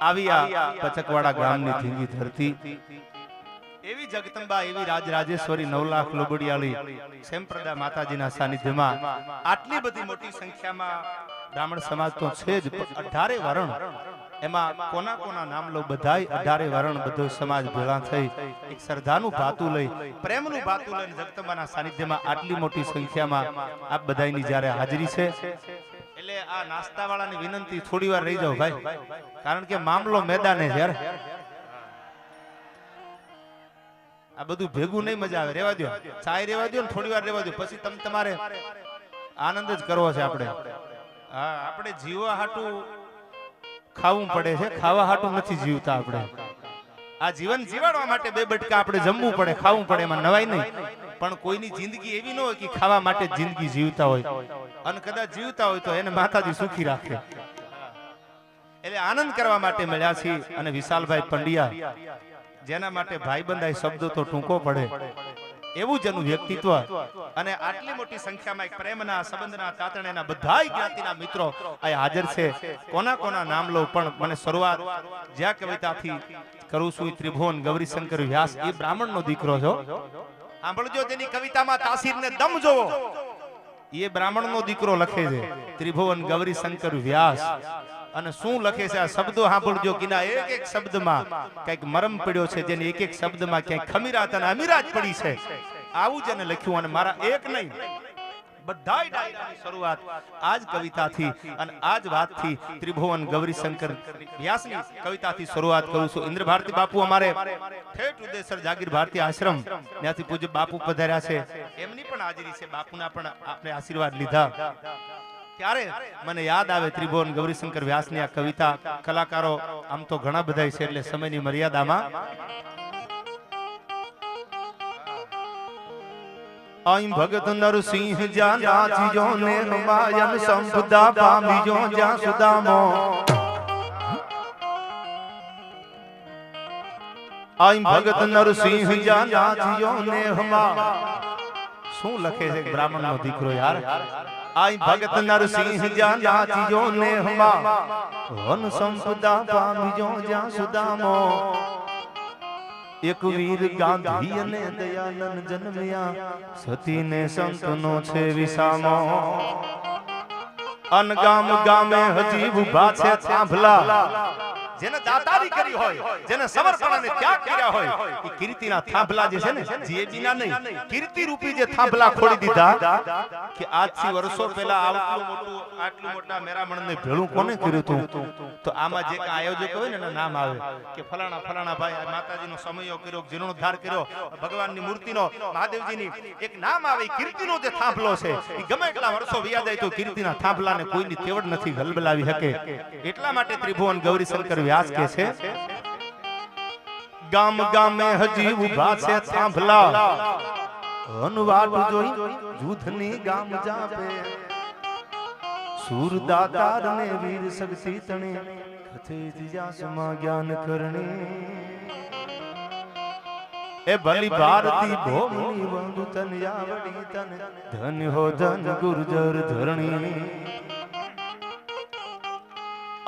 આવી આ પચકવાડા ગામની ધીંગી ધરતી. એવી જગતંબા એવી રાજરાજેશ્વરી નવ લાખ લોબડિયાળી સેમ્પ્રદા માતાજીના સાનિધ્યમાં આટલી બધી મોટી સંખ્યામાં બ્રાહ્મણ સમાજ તો છે જ અઢારે વરણ. એમાં કોના કોના નામ લો બધાય અઢારે વરણ બધો સમાજ ભેળા થઈ. એક શ્રદ્ધાનું ભાતું લઈ. પ્રેમનું ભાતું લઈને જગતંબાના સાનિધ્યમાં આટલી મોટી સંખ્યામાં આપ બધાની જ્યારે હાજરી છે. એટલે આ નાસ્તા વાળાની વિનંતી થોડી વાર રહી જાઓ ભાઈ. કારણ કે મામલો મેદાને છે આ બધું ભેગું નહીં મજા આવે. રેવા દો ચાય રેવા દો ને થોડી વાર રેવા દો પછી તમે તમારે આનંદ જ કરવો છે આપણે. હા, આપણે જીવવા હાટું ખાવું પડે છે. ખાવા હાટું નથી જીવતા આપણે. આ જીવન જીવાડવા માટે બે બટકા આપણે જમવું પડે, ખાવું પડે, એમાં નવાય નહીં. પણ કોઈની જિંદગી એવી ન હોય કે ખાવા માટે જિંદગી જીવતા હોય. અને કદાચ જીવતા હોય તો એને માતાજી સુખી રાખે. એટલે આનંદ કરવા માટે મળ્યા છીએ અને વિશાલભાઈ પંડ્યા જેના માટે ભાઈબંધાઈ શબ્દો તો ટૂંકો પડે. એવું જ એનું વ્યક્તિત્વ અને આટલી મોટી સંખ્યામાં એક પ્રેમના સંબંધના તાતણેના બધા જ્ઞાતિના મિત્રો અહીં હાજર છે. કોના કોના નામ લઉં પણ મને શરૂઆત જ્યાં કવિતાથી કરું છું. ત્રિભુવન ગૌરીશંકર વ્યાસ. એ બ્રાહ્મણનો દીકરો છો. સાંભળજો તેની કવિતામાં તાસીરને દમ જોવો. એ બ્રાહ્મણનો દીકરો લખે છે. ત્રિભુવન ગૌરી શંકર વ્યાસ. અને શું લખે છે આ શબ્દો સાંભળજો, કિના એક એક શબ્દમાં કંઈક મરમ પડ્યો છે, જેની એક એક શબ્દમાં ક્યાંક ખમીરાત અને અમીરાત પડી છે. આવું જ એને લખ્યું અને મારા એક નહીં બધાય ડાયરાની શરૂઆત આજ કવિતાથી અને આજ વાતથી ત્રિભુવન ગૌરીશંકર વ્યાસની કવિતાથી શરૂઆત કરું છું. ઇન્દ્ર ભારતી બાપુ અમારે ઠેઠ ઉદેસર જાગીર ભારતી આશ્રમ. ત્યાંથી પૂજ્ય બાપુ પધાર્યા છે. એમની પણ હાજરી છે. બાપુના પણ આપણે આશીર્વાદ લીધા. ત્યારે મને યાદ આવે ત્રિભુવન ગૌરીશંકર વ્યાસની આ કવિતા. કલાકારો આમ તો ઘણા બધા છે એટલે સમયની મર્યાદામાં અહીં ભગત નરસિંહ જ્યાં નાચીજો ને માયન સંપદા પામીજો જ્યાં સુદામો. આઈ ભગત નરસિંહ જ્યાં નાચીજો ને હમા શું લખે છે બ્રાહ્મણ નો દીકરો યાર? આઈ ભગત નરસિંહ જ્યાં નાચીજો ને હમા વન સંપદા પામીજો જ્યાં સુદામો. એક વીર ગાંધી અને દયાનંદ જન્મ્યા, સતીને સંતનો છે વિસામો. અનગામ ગામે હજી ઊભા છે થાંભલા. જેને દાતારી કરી હોય જેને સમર્પણ અને ત્યાગ કર્યા હોય એ કીર્તિના થાંભલા જે છે ને જે બીના નહીં કીર્તિ રૂપી જે થાંભલા ખોલી દીધા કે આજથી વર્ષો પહેલા આટલું મોટું આટલું મોટા મેરામણને ભેળું કોને કર્યું હતું તો આમાં જે આયોજક હોય ને એના નામ આવે કે ફલાણા ફલાણા ભાઈ માતાજીનો સમયો કર્યો જીર્ણોદ્ધાર કર્યો ભગવાનની મૂર્તિનો મહાદેવજીની એક નામ આવે કીર્તિનો જે થાંભલો છે એ ગમે એટલા વર્ષો વ્યા જાય તો કીર્તિના થાંભલાને કોઈની તેવડ નથી ગલબલાવી શકે. એટલા માટે ત્રિભુવન ગૌરીશંકર વ્યાસ કે છે? ગામ ગામે હજી ઊભા છે, થાંભલા. અનવાટ જોઈ જૂથની ગામ જાપે. સુરદાતાર ને વીર શક્તિ તણે. કથે ઇતિહાસમાં જ્ઞાન કરણી. એ ભલી ભારતી ભોમની વંદુ તન યાવડી તન. ધન હો ધન ગુર્જર ધરણી.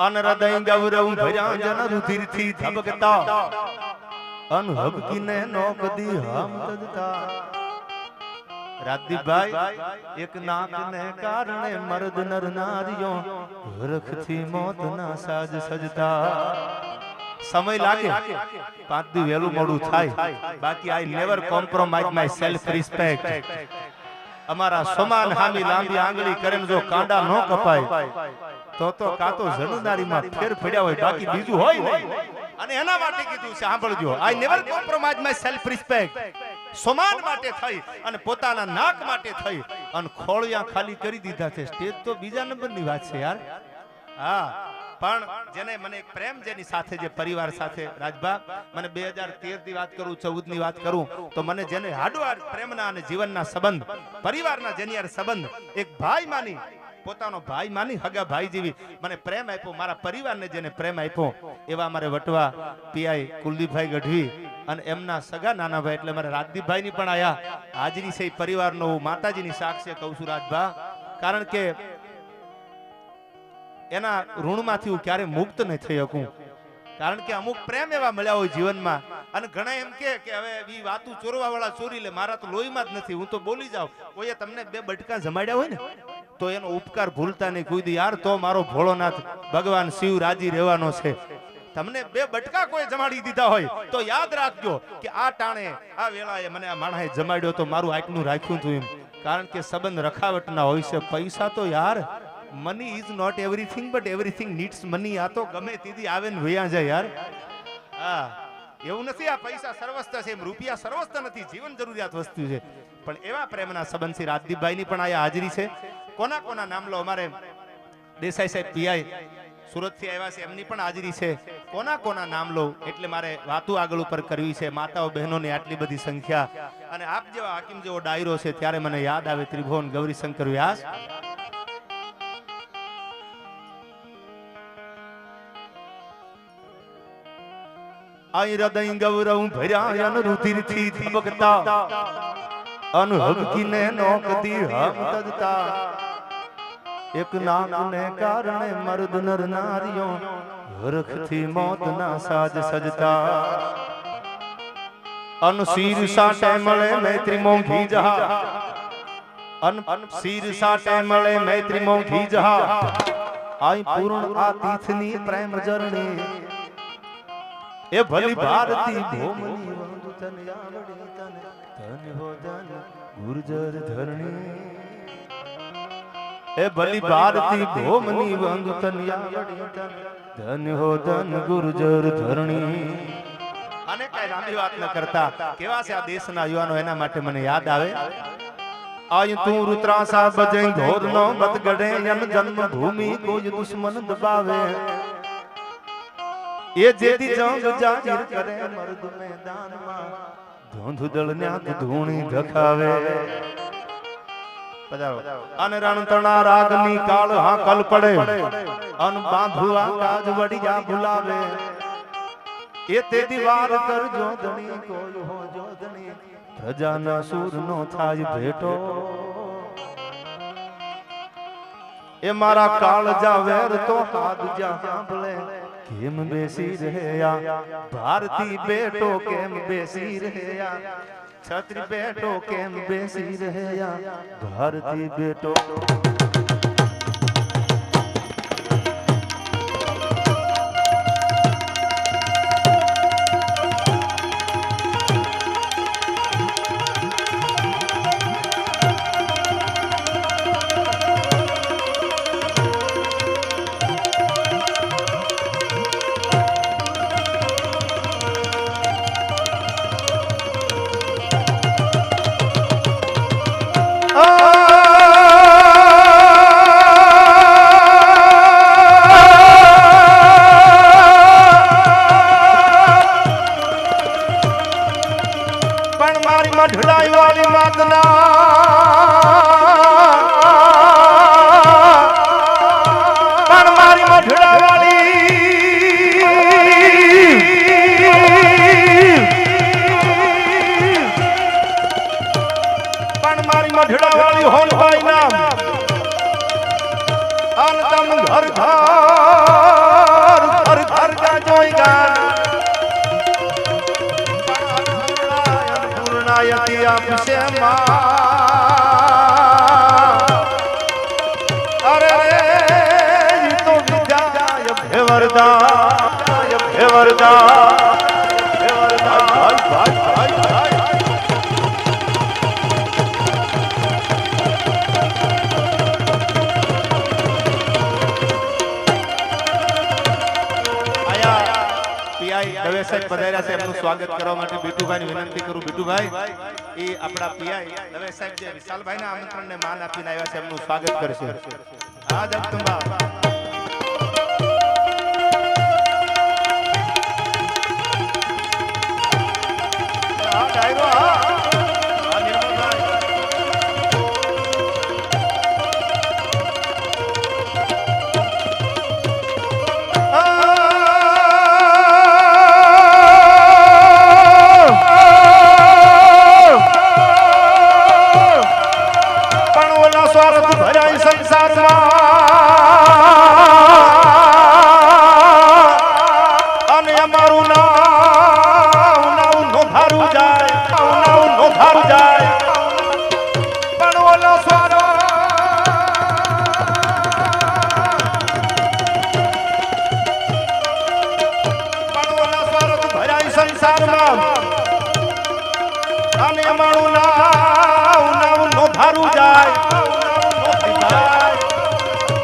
અન હૃદય ગૌરવ ભર્યા જન રુધિરથી ધબકતા અન હબકીને નો કદી હમ તજતા. રાધીભાઈ એક નાક ને કારણે મર્દ નર નારીઓ હરખથી મોત ના સાજ સજતા. સમય લાગે? પાંચ દી વહેલું મોડું થાય. બાકી I never compromise my self respect. અમારા સમાન હામી લાંબી આંગળી કરીને જો કાંડા ન કપાય તો તો કાતો જનદારીમાં ફેર પડ્યા હોય બાકી બીજું હોય નહીં. અને એના માટે કીધું છે સાંભળજો. I never compromise my self respect સમાન માટે થઈ અને પોતાના નાક માટે થઈ અને ખોળિયા ખાલી કરી દીધા છે. સ્ટેજ તો બીજા નંબરની વાત છે યાર. હા પણ જેને મને પ્રેમ જેની સાથે જે પરિવાર સાથે રાજભા મને બે હજાર તેરની વાત કરું ચૌદની વાત કરું તો મને જેને હાડુહાડ પ્રેમના અને જીવનના સંબંધ પરિવારના જેની યાર સંબંધ એક ભાઈ માની પોતાનો ભાઈ માની હગા ભાઈ જેવી મને પ્રેમ આપ્યો, મારા પરિવારને જેને પ્રેમ આપ્યો, એવા અમારે વટવા પીઆઈ કુલદીપભાઈ ગઢવી અને એમના સગા નાના ભાઈ એટલે મારે રાજદીપભાઈ પણ આયા. હાજરી છે પરિવારનો, હું માતાજીની સાક્ષી કહું છું રાજભા. કારણ કે એના ઋણમાંથી હું ક્યારે મુક્ત નહીં થઈ શકું. કારણ કે અમુક પ્રેમ એવા મળ્યા હોય જીવનમાં, અને ઘણા એમ કે કે હવે એ વાતું ચોરવા વાળા ચોરી લે, મારા તો લોહીમાં જ નથી, હું તો બોલી જાઉં. કોઈએ તમને બે બટકા જમાડ્યા હોય ને? તો એનો ઉપકાર ભૂલતા નહીં. કુદી યાર, તો મારો ભોળોનાથ ભગવાન શિવ રાજી રહેવાનો છે. તમને બે બટકા કોઈ જમાડી દીધા હોય, તો યાદ રાખજો કે આ ટાણે, આ વેળાએ મને આ માણસે જમાડ્યો તો મારું આટલું રાખ્યું હતું એમ. કારણ કે સંબંધ રખાવટના હોય છે. પૈસા તો યાર money is not everything but everything needs money આ તો ગમે તીધી આવે ને વયા જાય યાર. હા, એવું નથી, આ પૈસા સર્વસ્થ છે એમ. રૂપિયા સર્વસ્થ નથી, જીવન જરૂરિયાત વસ્તુ છે. પણ એવા પ્રેમના સંબંધ શ્રી રાજદીપભાઈની પણ આ હાજરી છે. કોના કોના નામ લો અમારે? દેસાઈ સાહેબ, પીઆઈ. સુરતથી આવ્યા છે, એમની પણ હાજરી છે. કોના કોના નામ લો એટલે મારે વાતો આગળ ઉપર કરવી છે. માતાઓ, બહેનોની આટલી બધી સંખ્યા. અને આપ જેવા હાકીમ જેવો ડાયરો છે, ત્યારે મને યાદ આવે ત્રિભુવન ગૌરીશંકર વ્યાસ. આઈ હૃદય ગૌરવ ભર્યા અન રુધિરથી ધબકતા અન હબકીને નોકતી હમ તજતા. એક નાગને કારણે મર્દ નર નારીઓ હરખથી મોતના સાજ સજતા. અન શીર સાટે મળે મૈત્રી મોંઘી જહા. અન શીર સાટે મળે મૈત્રી મોંઘી જહા. આઈ પૂર્ણ આ તીથની પ્રેમ જરણી. એ ભલી ભારતી ભોમની વંદુ તન આવડે તન. તન ભોજન ગુર્જર ધરણી. એ ભલી ભારતી ભોમની વંગ ધન હો ધન ગુર્જર ધરણી. અને કઈ રાંધી વાત ન કરતા, કેવા છે આ દેશના યુવાનો એના માટે મને યાદ આવે? આય તું રુદ્રાસા બજે ઘોર નો મત ગડે જન જન્મ ભૂમિ કોઈ દુશ્મન દબાવે. એ જેથી જંગ જાહેર કરે મર્દ મેદાનમાં, ધોંધુદળ ન્યા ધૂણી ધખાવે. અન રણતણા રાગની કાળ હા કલ પડે. અન બાંધુઆ કાજ વડિયા ભુલાવે. એ તે દીવાર કર જોધણી, કોઈ હો જોધણી. પ્રજાના સૂર નો થાય ભેટો. એ મારા કાળ જા વેર તો હાથ જા સાંભળે. કેમ બેસી રહ્યા? ભારતી બેટો કેમ બેસી રહ્યા? છત્રી બેટો કેમ બેસી રહ્યા? ભારતી બેટો સાહેબ પધાર્યા છે. એમનું સ્વાગત કરવા માટે બીટુભાઈ વિનંતી કરું. બીટુભાઈ, એ આપણા પીઆઈ દવે સાહેબ જે વિશાલભાઈ ના આમંત્રણને માન આપીને આવ્યા છે, એમનું સ્વાગત કરશે. આ જગદંબા ડાયરો, હા. અમારું નાવ નામ નોંધારું જાય.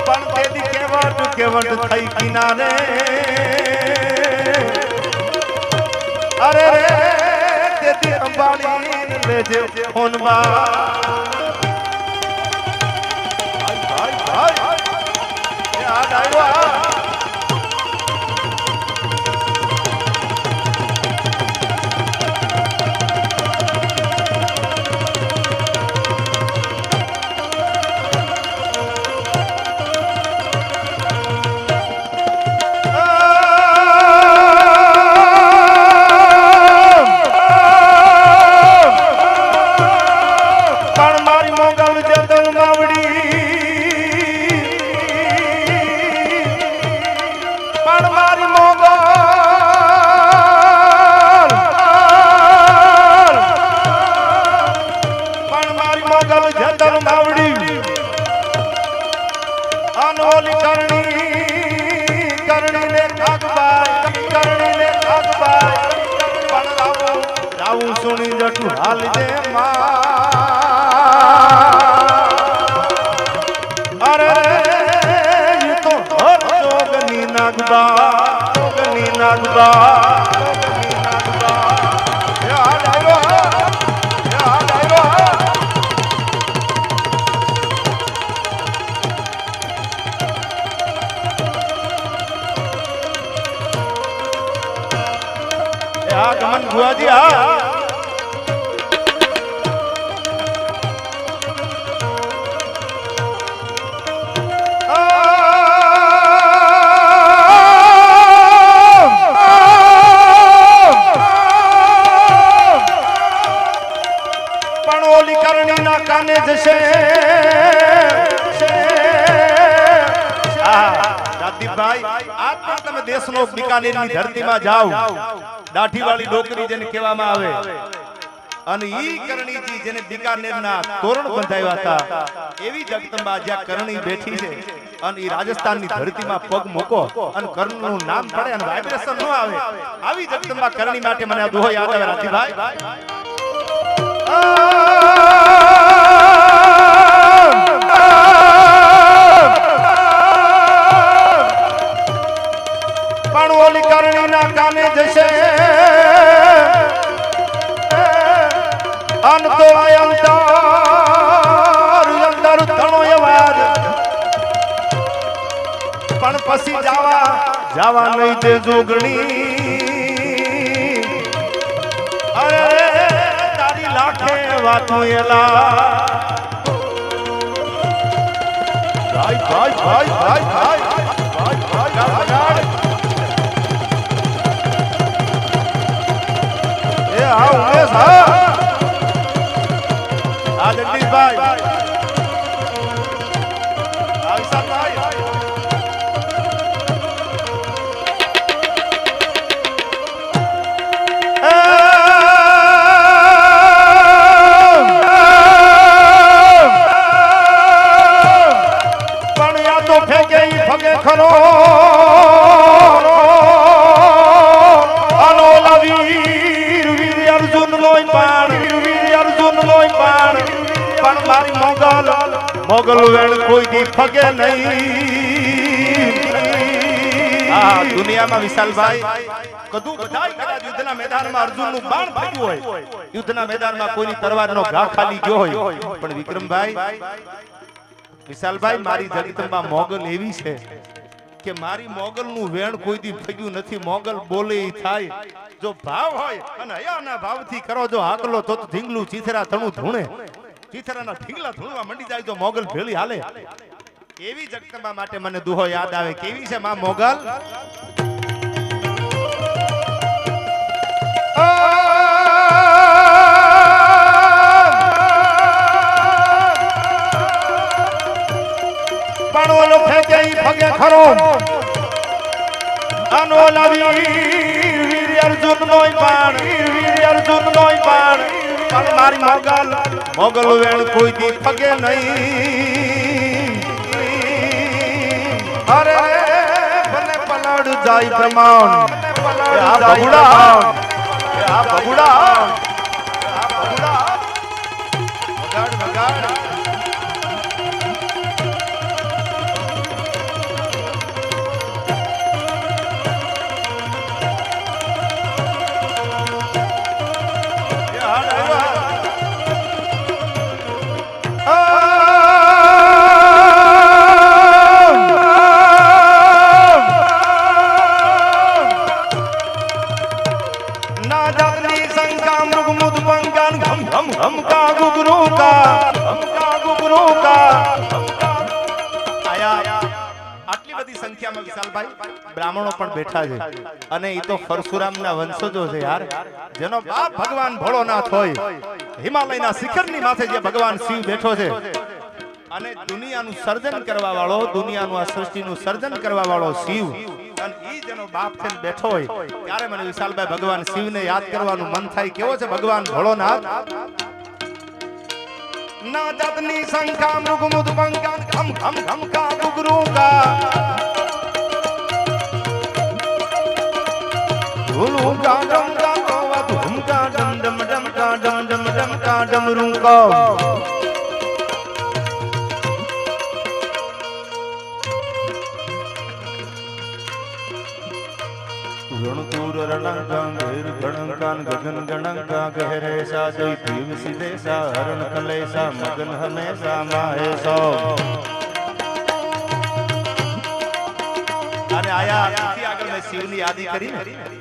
પણ તેદી કેવટ કેવટ થઈ કિનારે. અરે તેથી અંબાણી લેજે ફોનમાં અનોલી કરણી કરણીને કાગબાઈ કરણીને કાગબાઈ પણ રાવું રાવું સુણી જટું હાલ દે જોગની નાગબા. આ હા પણ ઓલી કરણીના કાને જશે. આ, દાદીભાઈ આજ પણ તમે દેશનો બિકાનેરની ધરતીમાં જાઓ. દાઢીવાળી ડોકરી જેને કહેવામાં આવે. અને ઈ કરણીજી જેને બિકાનેરના તોરણ બંધાવ્યા હતા, એવી જગદંબા જ્યાં કરણી બેઠી છે અને ઈ રાજસ્થાનની ધરતીમાં પગ મૂકો અને કરણનું નામ પડે અને વાઇબ્રેશન ન આવે. આવી જગદંબા કરણી માટે મને આ દોહો યાદ આવે રાજીભાઈ અન તો અંતર અંદર ધણો અવાજ. પણ પછી જાવા જાવા નહીં દે જોગણી. અરે, તારી લાખે વાતો એલા. ભાઈ ભાઈ ભાઈ ભાઈ ભાઈ ભાઈ આ ઉમેશ હા આ જગદીશભાઈ આવી વિશાલભાઈ ફગે નહીં. આ દુનિયામાં વિશાલભાઈ, કદું મારી જગદંબા મોગલ એવી છે કે મારી મોગલ વેણ કોઈ દી ફગ્યું નથી. મોગલ બોલે થાય. જો ભાવ હોય અને હયાના ભાવથી કરો, જો હાકલો તો ધીંગલું ચીથરા થણું ધૂણે. ચીથરાના ઢીંગલા ધૂણવા મંડી જાય તો મોગલ ભેળી હાલે. એવી જગદંબા માટે મને દુહો યાદ આવે? કેવી છે માં મોગલ? પણ ઓલો ફેંકે ઈ ફગે ખરો. આનો લાવી અર્જુન નોય પાણ વીર વીર અર્જુન નોય પાણ પણ મારી મોગલ મોગલ વેણ કોઈ દી ફગે નહીં. અરે બને પલાડ જાય પ્રમાણ. આ બગુડા આ બગુડા બધી વિશાલભાઈ, બ્રાહ્મણો પણ બેઠા છે. અને એ તો પરશુરામના વંશજો છે યાર. જેનો બાપ ભગવાન ભોળોનાથ હોય. હિમાલયના શિખરની માથે જે ભગવાન શિવ બેઠો છે. અને દુનિયાનું સર્જન કરવા વાળો દુનિયાનું આ સૃષ્ટિનું સર્જન કરવા વાળો શિવ. અને ઈ જેનો બાપ થઈને બેઠો હોય, ત્યારે મને વિશાલભાઈ ભગવાન શિવને યાદ કરવાનું મન થાય. કેવો છે ભગવાન ભોળોનાથ? ના જાતની શંકા મૃગ મુદ પંકાન ઘમ ઘમ ઘમ કા ગુગરુ કા. ઢોલું ગાડમ ગાવા ધૂમ ગાડમ ડમ ડમ ગાડમ ડમ ડમ ગાડમ રૂંકા રણતુર રણંકાન ઘેર ગણંકાન ગગન ગણંકા ગહેરે સા જય ભીમ સિદે સા હરણ કલેસા મગન હમેસા માહેસા અને આયા શિવની યાદી કરી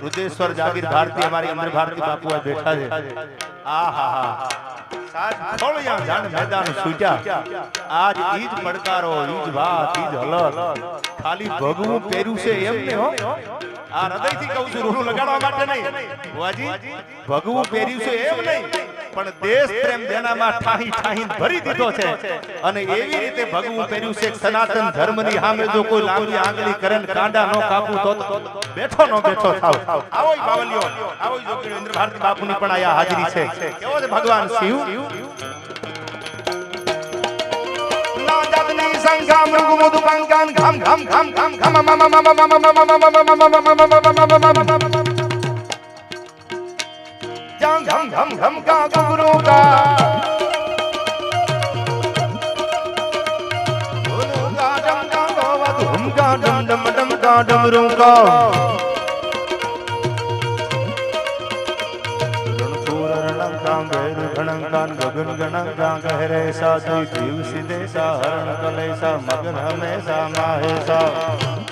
રુદ્રેશ્વર જાગીર ભારતી અમારી અમર ભારતી બાપુ બેઠા છે. આ હા હા જાણ મેદાન સૂટ્યા આજ ઈજ પડકારો, ઈજ વાત, ઈજ હલત ખાલી ભગવું પહેર્યું છે એમ ને હો. આ હૃદયથી કહું છું, રૂડું લગાડવા માટે નહીં. ભગવું પહેર્યું છે એમ નહીં. પણ દેશ પ્રેમ જેનામાં ઠાહી ઠાહી ભરી દીધો છે અને એવી રીતે ભગવું પહેર્યું છે સનાતન ધર્મની સામે જો કોઈ લાંબી આંગળી કરે ને કાંડા નો કાપું તો બેઠો નો બેઠો થાવ આવો બાવલિયો આવો ય જોગીડો ઇન્દ્ર ભારતી બાપુની પણ આયા હાજરી છે કેવો છે ભગવાન શિવ શંકા મૃગ મુદ પંકાન ઘમ ઘમ ઘમ ઘમ ઘમ મમ મમ મમ મમ મમ મમ મમ મમ મમ મમ ઘમ क्या घम घम घम का घुघरू का डम डम डम का डमरू का रणपुर रणका गैर गणका गगन गणका गहरे सा दिव सिदेसा हरण कलेसा मगन हमेशा माहेसा